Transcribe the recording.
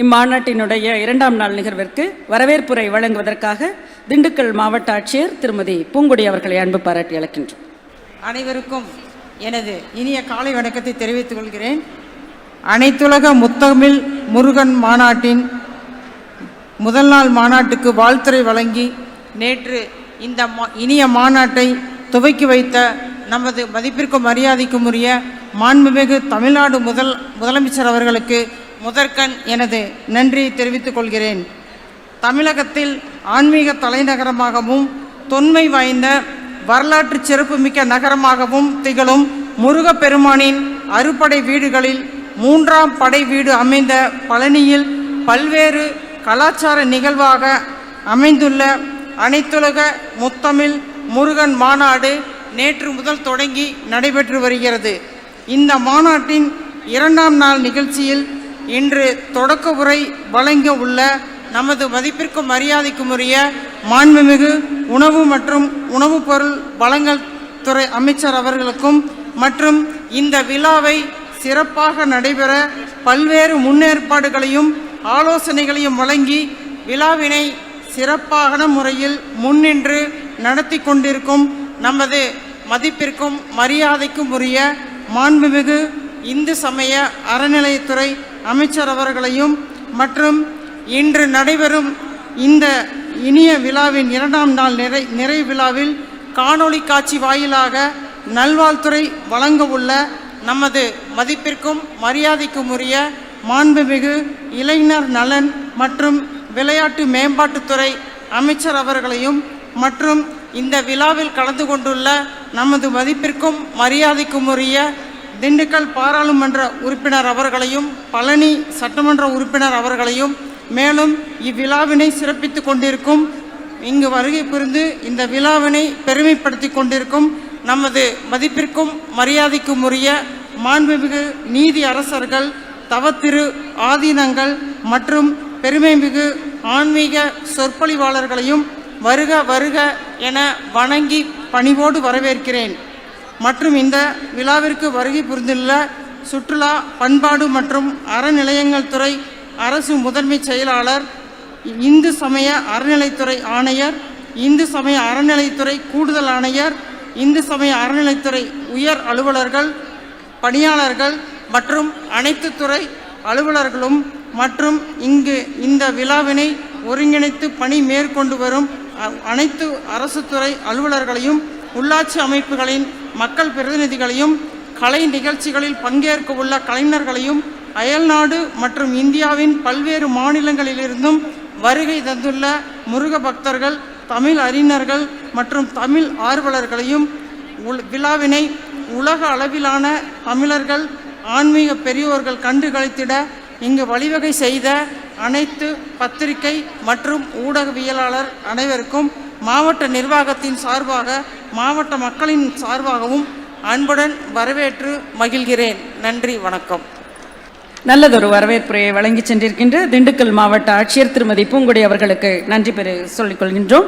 இம்மாநாட்டினுடைய இரண்டாம் நாள் நிகழ்விற்கு வரவேற்புரை வழங்குவதற்காக திண்டுக்கல் மாவட்ட ஆட்சியர் திருமதி பூங்குடி அவர்களை அன்பு பாராட்டி அழைக்கின்றோம். அனைவருக்கும் எனது இனிய காலை வணக்கத்தை தெரிவித்துக் கொள்கிறேன். அனைத்துலக முத்தமிழ் முருகன் மாநாட்டின் முதல் நாள் மாநாட்டுக்கு வாழ்த்துறை வழங்கி நேற்று இந்த மா- இனிய மாநாட்டை துவக்கி வைத்த நமது மதிப்பிற்கும் மரியாதைக்கும் உரிய மாண்புமிகு தமிழ்நாடு முதல் முதலமைச்சர் அவர்களுக்கு முதற்கண் எனது நன்றியை தெரிவித்துக் கொள்கிறேன். தமிழகத்தில் ஆன்மீக தலைநகரமாகவும் தொன்மை வாய்ந்த வரலாற்று சிறப்புமிக்க நகரமாகவும் திகழும் முருகப்பெருமானின் அறுபடை வீடுகளில் மூன்றாம் படை வீடு அமைந்த பழனியில் பல்வேறு கலாச்சார நிகழ்வாக அமைந்துள்ள அனைத்துலக முத்தமிழ் முருகன் மாநாடு நேற்று முதல் தொடங்கி நடைபெற்று வருகிறது. இந்த மாநாட்டின் இரண்டாம் நாள் நிகழ்ச்சியில் இன்று தொடக்க உரை வழங்க உள்ள நமது மதிப்பிற்கும் மரியாதைக்கும் உரிய மாண்புமிகு உணவு மற்றும் உணவுப் பொருள் வழங்கல் துறை அமைச்சர் அவர்களுக்கும் மற்றும் இந்த விழாவை சிறப்பாக நடைபெற பல்வேறு முன்னேற்பாடுகளையும் ஆலோசனைகளையும் வழங்கி விழாவினை சிறப்பான முறையில் முன்னின்று நடத்தி கொண்டிருக்கும் நமது மதிப்பிற்கும் மரியாதைக்கும் உரிய மாண்புமிகு இந்து சமய அறநிலையத்துறை அமைச்சர் அவர்களையும் மற்றும் இன்று நடைபெறும் இந்த இனிய விழாவின் இரண்டாம் நாள் நிறை நிறைவு விழாவில் காணொளி காட்சி வாயிலாக நல்வாழ்த்துறை வழங்க உள்ள நமது மதிப்பிற்கும் மரியாதைக்கும் உரிய மாண்புமிகு இளைஞர் நலன் மற்றும் விளையாட்டு மேம்பாட்டுத்துறை அமைச்சர் அவர்களையும் மற்றும் இந்த விழாவில் கலந்து கொண்டுள்ள நமது மதிப்பிற்கும் மரியாதைக்கும் உரிய திண்டுக்கல் பாராளுமன்ற உறுப்பினர் அவர்களையும் பழனி சட்டமன்ற உறுப்பினர் அவர்களையும் மேலும் இவ்விழாவினை சிறப்பித்து கொண்டிருக்கும் இங்கு வருகை புரிந்து இந்த விழாவினை பெருமைப்படுத்தி கொண்டிருக்கும் நமது மதிப்பிற்கும் மரியாதைக்கும் உரிய மாண்புமிகு நீதி அரசர்கள் தவத்திரு ஆதீனங்கள் மற்றும் பெருமைமிகு ஆன்மீக சொற்பொழிவாளர்களையும் வருக வருக என வணங்கி பணிவோடு வரவேற்கிறேன். மற்றும் இந்த விழாவிற்கு வருகை புரிந்துள்ள சுற்றுலா பண்பாடு மற்றும் அறநிலையங்கள் துறை அரசு முதன்மை செயலாளர் இந்து சமய அறநிலைத்துறை ஆணையர் இந்து சமய அறநிலைத்துறை கூடுதல் ஆணையர் இந்து சமய அறநிலைத்துறை உயர் அலுவலர்கள் பணியாளர்கள் மற்றும் அனைத்து துறை அலுவலர்களும் மற்றும் இங்கு இந்த விழாவினை ஒருங்கிணைத்து பணி மேற்கொண்டு வரும் அனைத்து அரசு துறை அலுவலர்களையும் உள்ளாட்சி அமைப்புகளின் மக்கள் பிரதிநிதிகளையும் கலை நிகழ்ச்சிகளில் பங்கேற்க உள்ள கலைஞர்களையும் அயல்நாடு மற்றும் இந்தியாவின் பல்வேறு மாநிலங்களிலிருந்தும் வருகை தந்துள்ள முருக பக்தர்கள் தமிழ் அறிஞர்கள் மற்றும் தமிழ் ஆர்வலர்களையும் விழாவினை உலக அளவிலான தமிழர்கள் ஆன்மீக பெரியோர்கள் கண்டு கழித்திட இங்கு வழிவகை செய்த அனைத்து பத்திரிகை மற்றும் ஊடகவியலாளர் அனைவருக்கும் மாவட்ட நிர்வாகத்தின் சார்பாக மாவட்ட மக்களின் சார்பாகவும் அன்புடன் வரவேற்று மகிழ்கிறேன். நன்றி வணக்கம். நல்லதொரு வரவேற்புரையை வழங்கி சென்றிருக்கின்ற திண்டுக்கல் மாவட்ட ஆட்சியர் திருமதி பூங்குடி அவர்களுக்கு நன்றி பெரு சொல்லிக் கொள்கின்றோம்.